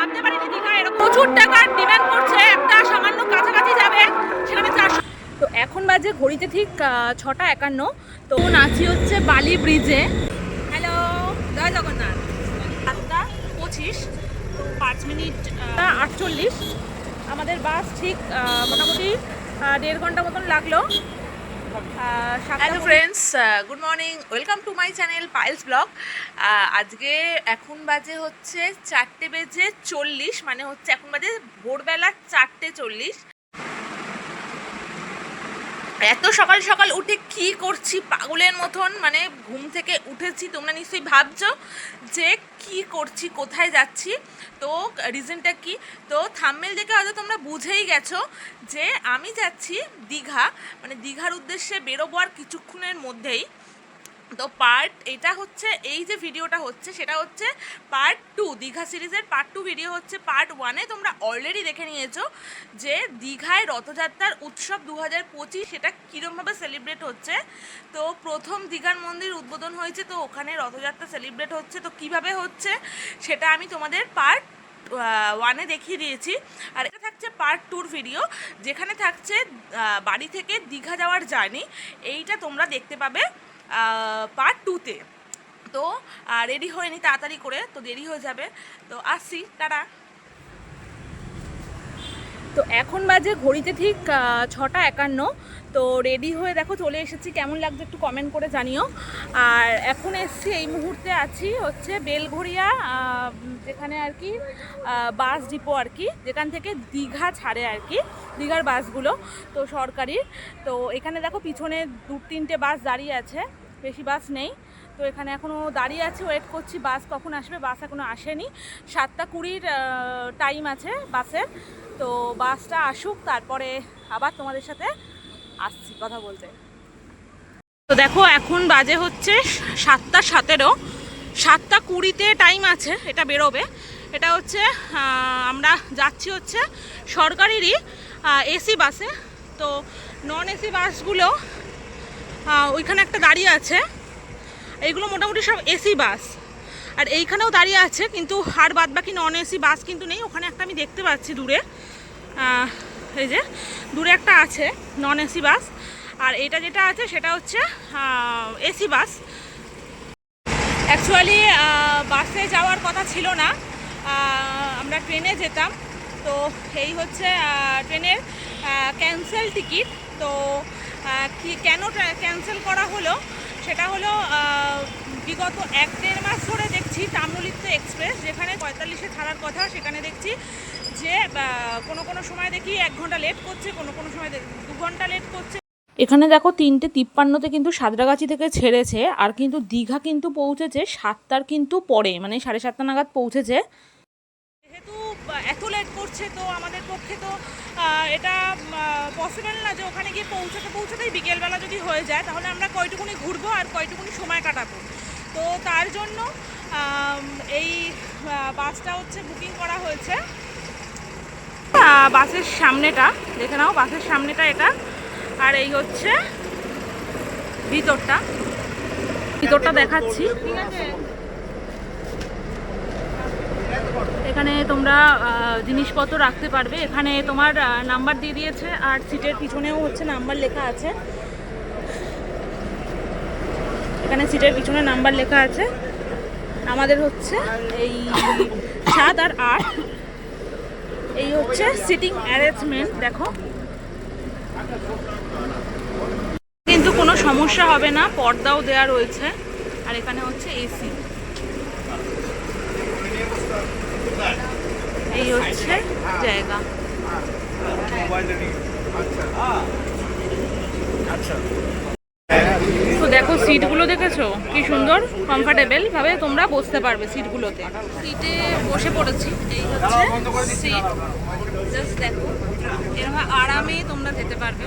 ভাবতে পারিনি দীঘা এরকম প্রচুর টাকার ডিমান্ড করছে, একটা সামান্য কাছাকাছি যাবে তো এখন বাজে ঘড়িতে ঠিক ছটা একান্ন। তো নাচি হচ্ছে বালি ব্রিজে হ্যালো জয় জগন্নাথ। সাতটা পঁচিশ, তো পাঁচ মিনিট আটচল্লিশ। আমাদের বাস ঠিক মোটামুটি দেড় ঘণ্টা মতন লাগল। Friends good morning welcome to my channel piles blog আজকে এখন বাজে হচ্ছে চারটে বেজে চল্লিশ মানে হচ্ছে এখন বাজে ভোরবেলা চারটে চল্লিশ। এত সকাল সকাল উঠে কি করছি? পাগলের মতন মানে ঘুম থেকে উঠেছি। তোমরা নিশ্চয়ই ভাবছ যে কি করছি, কোথায় যাচ্ছি? তো রিজনটা কি? তো থাম্মেল দেখে হয়তো তোমরা বুঝেই গেছো যে আমি যাচ্ছি দীঘা। মানে দীঘার উদ্দেশ্যে বেরোবো আর কিছুক্ষণের মধ্যেই তো পার্ট এটা হচ্ছে, এই যে ভিডিওটা হচ্ছে, সেটা হচ্ছে পার্ট টু দীঘা সিরিজের পার্ট টু ভিডিও হচ্ছে পার্ট ওয়ানে তোমরা অলরেডি দেখে নিয়েছো যে দীঘায় রথযাত্রার উৎসব দু হাজার পঁচিশ সেটা কীরমভাবে সেলিব্রেট হচ্ছে। তো প্রথম দীঘার মন্দির উদ্বোধন হয়েছে, তো ওখানে রথযাত্রা সেলিব্রেট হচ্ছে। তো কীভাবে হচ্ছে, সেটা আমি তোমাদের পার্ট ওয়ানে দেখিয়ে দিয়েছি। আর এটা থাকছে পার্ট টুর ভিডিও যেখানে থাকছে বাড়ি থেকে দীঘা যাওয়ার জার্নি এইটা তোমরা দেখতে পাবে। পার্ট টুতে তো। রেডি হয়নি তাড়াতাড়ি করে তো দেরি হয়ে যাবে। তো আসছি তারা তো এখন বাজে ঘড়িতে ঠিক ছটা একান্ন। তো রেডি হয়ে দেখো চলে এসেছি। কেমন লাগছে একটু কমেন্ট করে জানিও। আর এখন এসছি, এই মুহূর্তে আছি হচ্ছে বেলঘড়িয়া যেখানে আর কি বাস ডিপো আর কি, যেখান থেকে দীঘা ছাড়ে আর কি, দীঘার বাসগুলো, তো সরকারি তো এখানে দেখো পিছনে দু তিনটে বাস দাঁড়িয়ে আছে, বেশি বাস নেই। তো এখানে এখনও দাঁড়িয়ে আছি ওয়েট করছি বাস কখন আসবে? বাস এখনও আসেনি। সাতটা কুড়ির টাইম আছে বাসের তো বাসটা আসুক, তারপরে আবার তোমাদের সাথে আসছি কথা বলতে। তো দেখো, এখন বাজে হচ্ছে সাতটা সতেরো। সাতটা কুড়িতে টাইম আছে, এটা বেরোবে। এটা হচ্ছে আমরা যাচ্ছি হচ্ছে সরকারিরই এসি বাসে তো নন এসি বাসগুলো ওইখানে একটা দাঁড়িয়ে আছে। এইগুলো মোটামুটি সব এসি বাস। আর এইখানেও দাঁড়িয়ে আছে, কিন্তু আর বাদ বাকি নন এসি বাস কিন্তু নেই, ওখানে একটা আমি দেখতে পাচ্ছি দূরে। এই যে, দূরে একটা আছে নন এসি বাস, আর এটা যেটা আছে সেটা হচ্ছে এসি বাস। অ্যাকচুয়ালি বাসে যাওয়ার কথা ছিল না আমরা ট্রেনে যেতাম, তো এই হচ্ছে ট্রেনের ক্যান্সেল টিকিট তো কি, কেন ক্যান্সেল করা হলো? সেটা হলো বিগত এক দেড় মাস ধরে দেখছি তাম্রলিপ্ত এক্সপ্রেস, যেখানে পঁয়তাল্লিশে ছাড়ার কথা সেখানে দেখছি যে কোনো কোনো সময় দেখি এক ঘণ্টা লেট করছে, কোনো কোনো সময় দে- ঘণ্টা লেট করছে। এখানে দেখো তিনটে তিপ্পান্নতে কিন্তু সাঁতরাগাছি থেকে ছেড়েছে, আর কিন্তু দীঘা কিন্তু পৌঁছেছে সাতটার কিন্তু পরে মানে সাড়ে সাতটা নাগাদ পৌঁছেছে। এত লেট করছে তো আমাদের পক্ষে তো এটা পসিবল না যে ওখানে গিয়ে পৌঁছাতে, পৌঁছাতেই বিকেলবেলা যদি হয়ে যায়, তাহলে আমরা কয়টুকুনি ঘুরবো আর কয়টুকুনি সময় কাটাবো। তো তার জন্য এই বাসটা হচ্ছে বুকিং করা হয়েছে। বাসের সামনেটা, দেখে নাও, বাসের সামনেটা এটা। আর এই হচ্ছে ভিতরটা। ভিতরটা দেখাচ্ছি। ঠিক আছে। এখানে তোমরা জিনিসপত্র রাখতে পারবে। এখানে তোমার নাম্বার দিয়ে দিয়েছে আর সিটের পিছনেও হচ্ছে নাম্বার লেখা আছে। এখানে সিটের পিছনে নাম্বার লেখা আছে। আমাদের হচ্ছে এই সাত আর আট। এই হচ্ছে সিটিং অ্যারেঞ্জমেন্ট, দেখো। কিন্তু কোনো সমস্যা হবে না, পর্দাও দেওয়া রয়েছে। আর এখানে হচ্ছে এসি। এই হচ্ছে জায়গা। তো দেখো, সিটগুলো দেখেছ? কি সুন্দর কমফোর্টেবল ভাবে তোমরা বসতে পারবে সিটগুলোতে। সিটে বসে পড়েছি, এই হচ্ছে সিট জাস্ট দেখো এরকম আরামে তোমরা যেতে পারবে।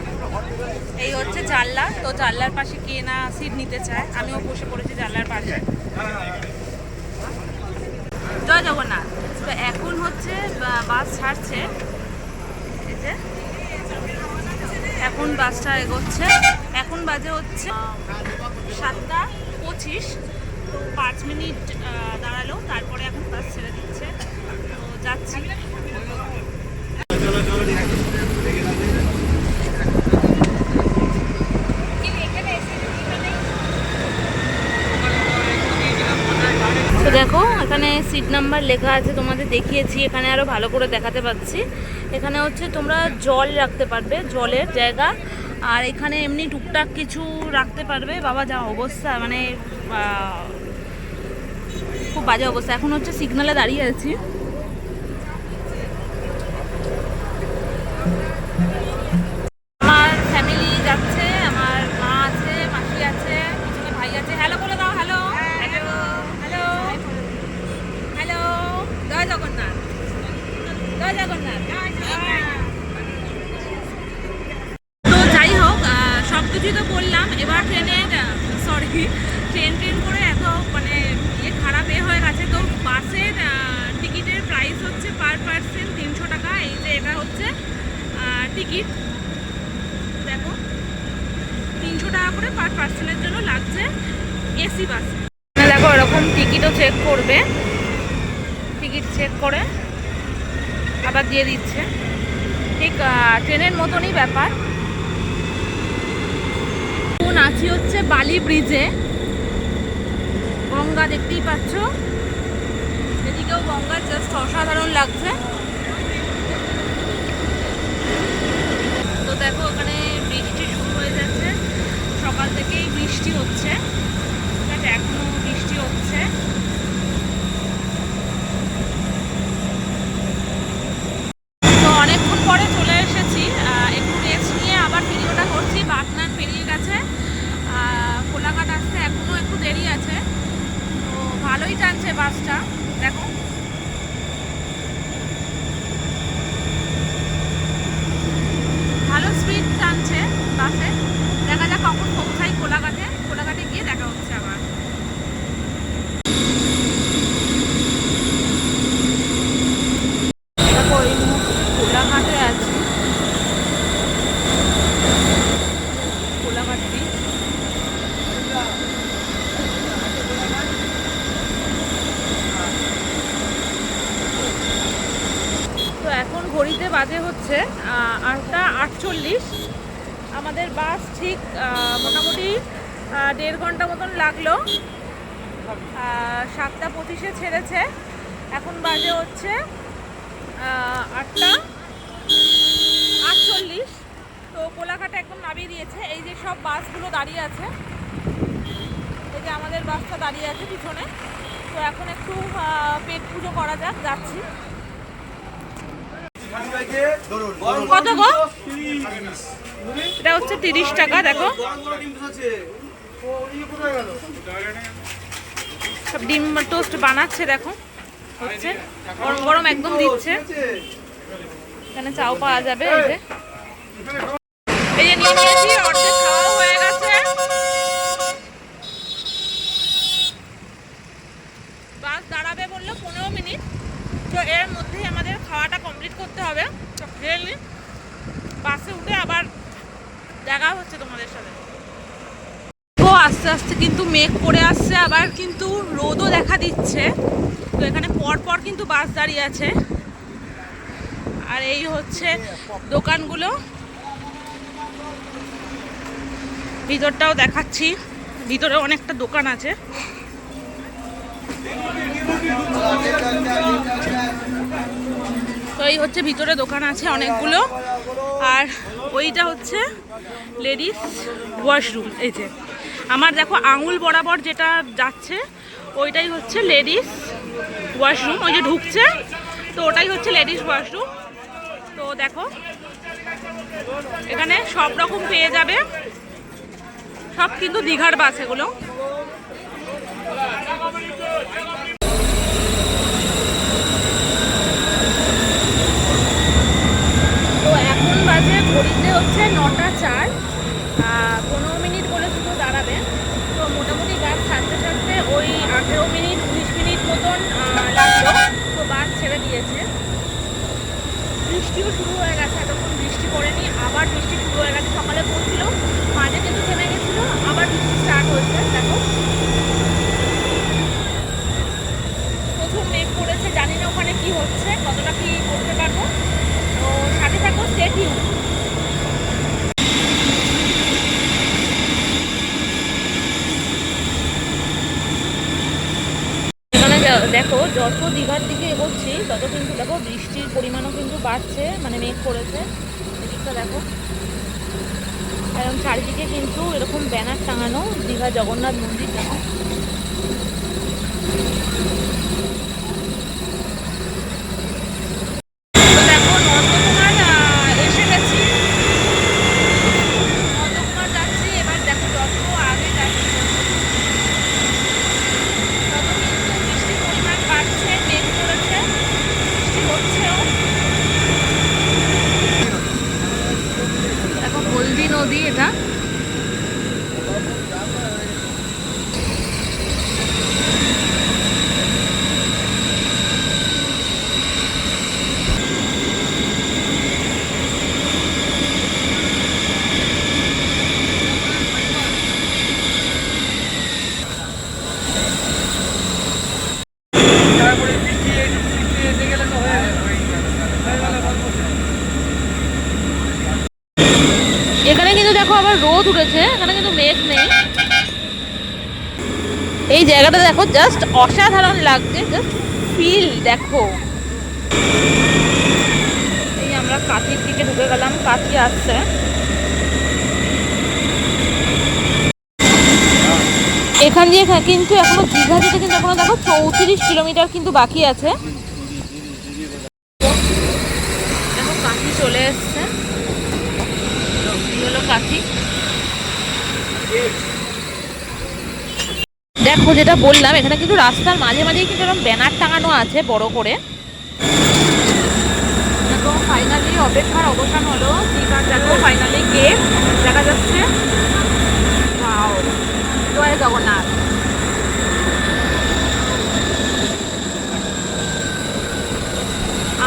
এই হচ্ছে জানলা তো জানলার পাশে কে না সিট নিতে চায়, আমিও বসে পড়েছি জানলার পাশে। জয় জগন্নাথ। এখন হচ্ছে বাস ছাড়ছে। এখন বাসটা এগোচ্ছে। এখন বাজে হচ্ছে সাতটা পঁচিশ। তো পাঁচ মিনিট দাঁড়াল। তারপরে এখন বাস ছেড়ে দিচ্ছে। তো যাচ্ছি। সিট নাম্বার লেখা আছে, তোমাদের দেখিয়েছি, এখানে আরও ভালো করে দেখাতে পাচ্ছি। এখানে হচ্ছে তোমরা জল রাখতে পারবে, জলের জায়গা। আর এখানে এমনি টুকটাক কিছু রাখতে পারবে। বাবা, যা অবস্থা মানে খুব বাজে অবস্থা। এখন হচ্ছে সিগনালে দাঁড়িয়ে আছি। হচ্ছে। টিকিট, দেখো, তিনশো টাকা করে পার পার্সনের জন্য লাগছে এসি বাস। দেখো এরকম টিকিটও চেক করবে। টিকিট চেক করে, আবার দিয়ে দিচ্ছে। ঠিক ট্রেনের মতনই ব্যাপার। এখন আছি হচ্ছে বালি ব্রিজে। গঙ্গা দেখতেই পাচ্ছ। এদিকেও গঙ্গা জাস্ট অসাধারণ লাগছে তো দেখো ওখানে বৃষ্টি শুরু হয়ে যাচ্ছে সকাল থেকেই বৃষ্টি হচ্ছে এখনও বৃষ্টি হচ্ছে। তো অনেকক্ষণ পরে চলে এসেছি একটু নিয়ে আবার করছি পেরিয়ে গেছে কোলাঘাট আসতে একটু দেরি আছে। তো ভালোই বাসটা দেখো ভালো স্পিড টানছে বাসে দেখা যাক কখন পৌঁছাই কোলাঘাটে কোলাঘাটে গিয়ে দেখা হচ্ছে আবার দেখো এই মুহূর্তে কোলাঘাটে আছি কোলাঘাট beach। তো এখন ঘড়িতে বাজে হচ্ছে আটটা আটচল্লিশ। আমাদের বাস ঠিক মোটামুটি দেড় ঘণ্টা মতন লাগল। সাতটা পঁচিশে ছেড়েছে। এখন বাজে হচ্ছে আটটা আটচল্লিশ। তো কোলাঘাটে একদম নামিয়ে দিয়েছে। এই যে সব বাসগুলো দাঁড়িয়ে আছে, এই যে আমাদের বাসটা দাঁড়িয়ে আছে পিছনে। তো এখন একটু পেট পুজো করা যাক, যাচ্ছি। কত গো? এটা হচ্ছে তিরিশ টাকা, দেখো। সব ডিম টোস্ট বানাচ্ছে, দেখো। হচ্ছে। গরম গরম একদম দিচ্ছে। এখানে চাও পাওয়া যাবে, এই যে। এই যে নিয়ে নিয়েছি অর্ধেক খাওয়া হয়ে গেছে বাস দাঁড়াবে বলল পনেরো মিনিট তো এর মধ্যেই আমাদের খাওয়াটা কমপ্লিট করতে হবে তো খেয়ে নিই বাসে উঠে আবার দেখা হচ্ছে তোমাদের সাথে তো আস্তে আস্তে কিন্তু মেঘ করে আসছে আবার কিন্তু রোদও দেখা দিচ্ছে তো এখানে পর পর কিন্তু বাস দাঁড়িয়ে আছে। আর এই হচ্ছে দোকানগুলো। ভিতরটাও দেখাচ্ছি। ভিতরে অনেকটা দোকান আছে। তো এই হচ্ছে ভিতরে দোকান আছে অনেকগুলো। আর ওইটা হচ্ছে লেডিস ওয়াশরুম। এই যে, আমার দেখো আঙুল বরাবর যেটা যাচ্ছে, ওইটাই হচ্ছে লেডিস ওয়াশরুম ওই যে ঢুকছে। তো ওটাই হচ্ছে লেডিস ওয়াশরুম তো দেখো, এখানে সব রকম পেয়ে যাবে। সব কিন্তু দীঘার বাস এগুলো। তো এখন বাজে ঘড়িতে হচ্ছে নটা চার। পনেরো মিনিট বলে শুধু দাঁড়াবে। তো মোটামুটি গাছ ছাড়তে ছাড়তে ওই আঠেরো মিনিট বাস ছেড়ে দিয়েছে। বৃষ্টিও শুরু হয়ে গেছে, এতক্ষণ বৃষ্টি পড়েনি, আবার বৃষ্টি শুরু হয়ে গেছে। সকালে পড়ছিল মাঝে কিন্তু থেমে গেছিল, আবার বৃষ্টি স্টার্ট হয়েছে, দেখো। প্রথম মেঘ পড়েছে জানি না ওখানে কি হচ্ছে, কতটা কি করতে পারব। তো সাথে থাকো স্টেট যা- দেখো যত দীঘার দিকে এগোচ্ছি, তত কিন্তু দেখো বৃষ্টির পরিমাণও কিন্তু বাড়ছে মানে মেঘ করেছে। এদিকটা দেখো। কারণ চারিদিকে কিন্তু এরকম ব্যানার টাঙানো দীঘা জগন্নাথ মন্দির তো দেখো নন্দকুমার আহ, এসে গেছি নন্দকুমার যাচ্ছি এবার দেখো যত আগে যাচ্ছি তত কিন্তু বৃষ্টির পরিমাণ বাড়ছে মেঘ করেছে বৃষ্টি হচ্ছেও দেখো হলদি নদী এটা তারপরে বৃষ্টি একটু বৃষ্টি এসে গেলে তো হয়ে যাবে হয়ে গেলে ভালো এখানে কিন্তু দেখো আবার রোদ উঠেছে, এখানে কিন্তু মেঘ নেই। এই জায়গাটা দেখো জাস্ট অসাধারণ লাগছে জাস্ট ফিল দেখো। এই আমরা কাঠির দিকে ঢুকে গেলাম কাঠি আসছে। এখান দিয়ে কিন্তু এখনও দীঘা যেতে কিন্তু এখনও দেখো চৌত্রিশ কিলোমিটার কিন্তু বাকি আছে। দেখো কাঠি চলে এসছে। হলো দেখো যেটা বললাম, এখানে কিন্তু রাস্তার মাঝে মাঝেই কিন্তু এরকম ব্যানার টাঙানো আছে বড় করে। দেখো ফাইনালি অপেক্ষার অবসান হলো। ফাইনালি দেখা যাচ্ছে। জগন্নাথ।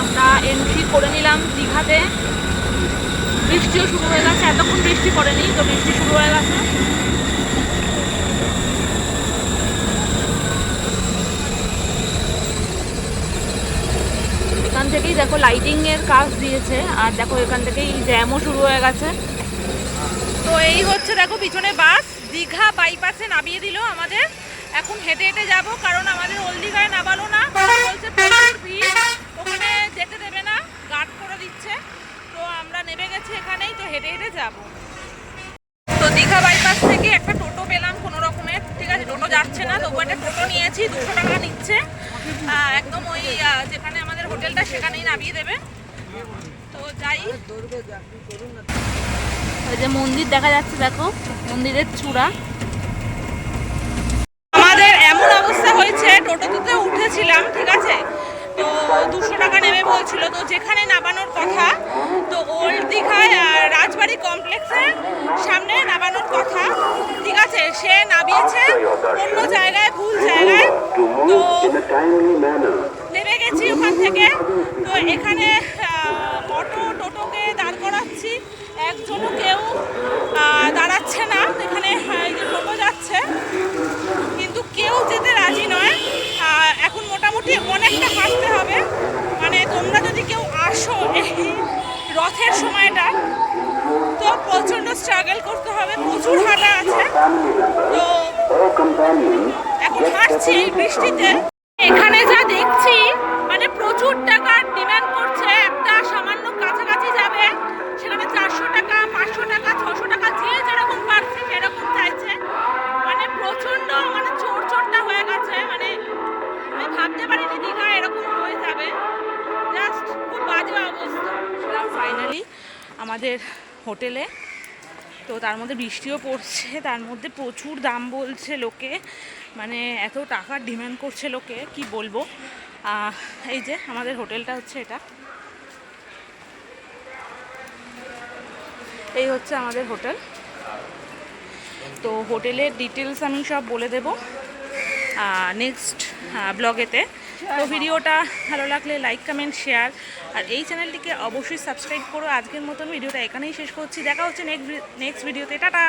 আমরা এন্ট্রি করে নিলাম দীঘাতে। বৃষ্টিও শুরু হয়ে গেছে। এতক্ষণ বৃষ্টি পড়েনি, তো বৃষ্টি শুরু হয়ে গেছে এখান থেকেই দেখো লাইটিং এর কাজ দিয়েছে, আর দেখো এখান থেকেই জ্যামও শুরু হয়ে গেছে। তো এই হচ্ছে দেখো পিছনে বাস, দীঘা বাইপাসে নামিয়ে দিল আমাদের। এখন হেঁটে হেঁটে যাব, কারণ আমাদের ওল্ড দীঘায় নামালো না। বলছে প্রচুর ভিড়, ওখানে যেতে দেবে না, গার্ড করে দিচ্ছে। তো আমরা নেমে গেছি এখানেই, তো হেঁটে হেঁটে যাব। তো দীঘা বাইপাস থেকে একটা টোটো পেলাম কোনো রকমের ঠিক আছে? টোটো যাচ্ছে না তবু একটা টোটো নিয়েছি, দুশো টাকা নিচ্ছে। একদম ওই যেখানে আমাদের হোটেলটা সেখানেই নামিয়ে দেবে। তো যাই। ওই যে মন্দির দেখা যাচ্ছে দেখো মন্দিরের চূড়া। আমাদের এমন অবস্থা হয়েছে টোটোতে উঠেছিলাম ঠিক আছে? তো দুশো টাকা নেবে বলছিল। তো যেখানে নামানোর কথা তো ওল্ড দীঘায় আর রাজবাড়ি কমপ্লেক্সের সামনে নামানোর কথা ঠিক আছে? সে নামিয়েছে অন্য জায়গায় ভুল জায়গায়। তো নেমে গেছি ওখান থেকে। তো এখানে অটো টোটোকে দাঁড় করাচ্ছি। একজনও কেউ দাঁড়াচ্ছে না। এখানে টোটো যাচ্ছে। কিন্তু কেউ যেতে রাজি নয়। এখন মোটামুটি অনেকটা হাঁটতে হবে। মানে তোমরা যদি কেউ আসো এই রথের সময়টা, তো প্রচণ্ড স্ট্রাগল করতে হবে। প্রচুর হাঁটা আছে। তো এখন হাঁটছি বৃষ্টিতে। এখানে যা দেখছি হোটেলে। তো তার মধ্যে বৃষ্টিও পড়ছে, তার মধ্যে প্রচুর দাম বলছে লোকে মানে এত টাকার ডিমান্ড করছে লোকে, কি বলব? এই যে আমাদের হোটেলটা হচ্ছে এটা। এই হচ্ছে আমাদের হোটেল। তো হোটেলের ডিটেলস আমি সব বলে দেবো নেক্সট ব্লগেতে তো ভিডিওটা ভালো লাগলে লাইক কমেন্ট শেয়ার আর এই চ্যানেলটিকে অবশ্যই সাবস্ক্রাইব করো। আজকের মতন ভিডিওটা এখানেই শেষ করছি। দেখা হচ্ছে নেক্সট নেক্সট ভিডিওতে টাটা!